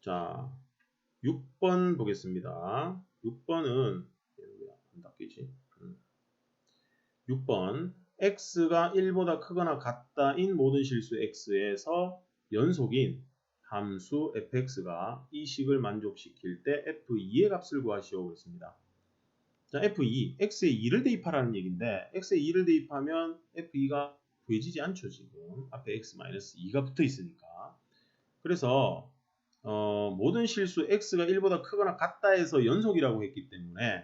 자, 6번 보겠습니다. 6번은 안 닦이지? 음. 6번 x가 1보다 크거나 같다인 모든 실수 x에서 연속인 함수 fx가 이 식을 만족시킬 때 f2의 값을 구하시오 그랬습니다. 자, f2, x에 2를 대입하라는 얘기인데 x에 2를 대입하면 f2가 구해지지 않죠 지금 앞에 x-2가 붙어 있으니까 그래서 어, 모든 실수 x가 1보다 크거나 같다 해서 연속이라고 했기 때문에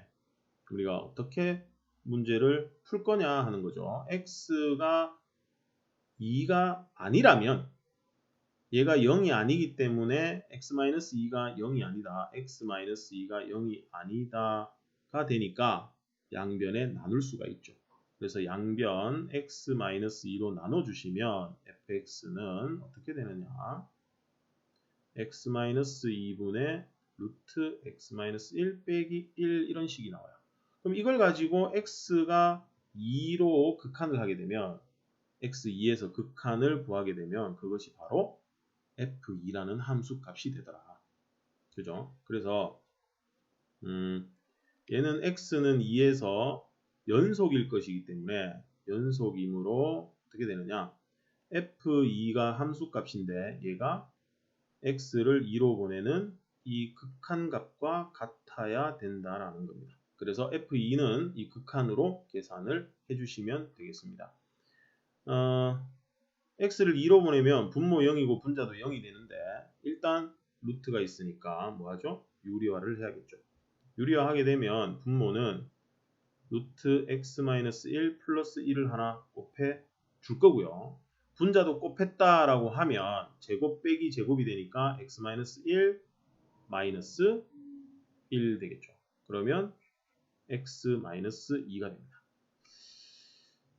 우리가 어떻게 문제를 풀 거냐 하는 거죠. x가 2가 아니라면 얘가 0이 아니기 때문에 x-2가 0이 아니다. x-2가 0이 아니다가 되니까 양변에 나눌 수가 있죠. 그래서 양변 x-2로 나눠주시면 fx는 어떻게 되느냐 x-2분의 루트 x-1 빼기 1 이런 식이 나와요. 그럼 이걸 가지고 x가 2로 극한을 하게 되면 x2에서 극한을 구하게 되면 그것이 바로 f2라는 함수 값이 되더라. 그죠? 그래서 음, 얘는 x는 2에서 연속일 것이기 때문에 연속이므로 어떻게 되느냐 f2가 함수 값인데 얘가 x를 2로 보내는 이 극한값과 같아야 된다라는 겁니다. 그래서 f2는 이 극한으로 계산을 해주시면 되겠습니다. 어, x를 2로 보내면 분모 0이고 분자도 0이 되는데 일단 루트가 있으니까 뭐하죠? 유리화를 해야겠죠. 유리화하게 되면 분모는 루트 x-1 플러스 1을 하나 곱해 줄 거고요. 분자도 곱했다라고 하면 제곱 빼기 제곱이 되니까 x-1 마이너스 1 되겠죠. 그러면 x-2가 됩니다.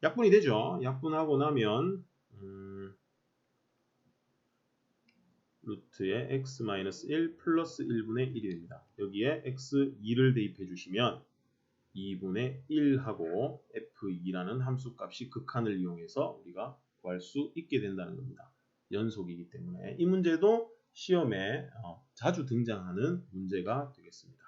약분이 되죠. 약분하고 나면 음, 루트의 x-1 플러스 1분의 1이 됩니다. 여기에 x2를 대입해 주시면 2분의 1하고 f2라는 함수값이 극한을 이용해서 우리가 구할 수 있게 된다는 겁니다. 연속이기 때문에 이 문제도 시험에 어, 자주 등장하는 문제가 되겠습니다.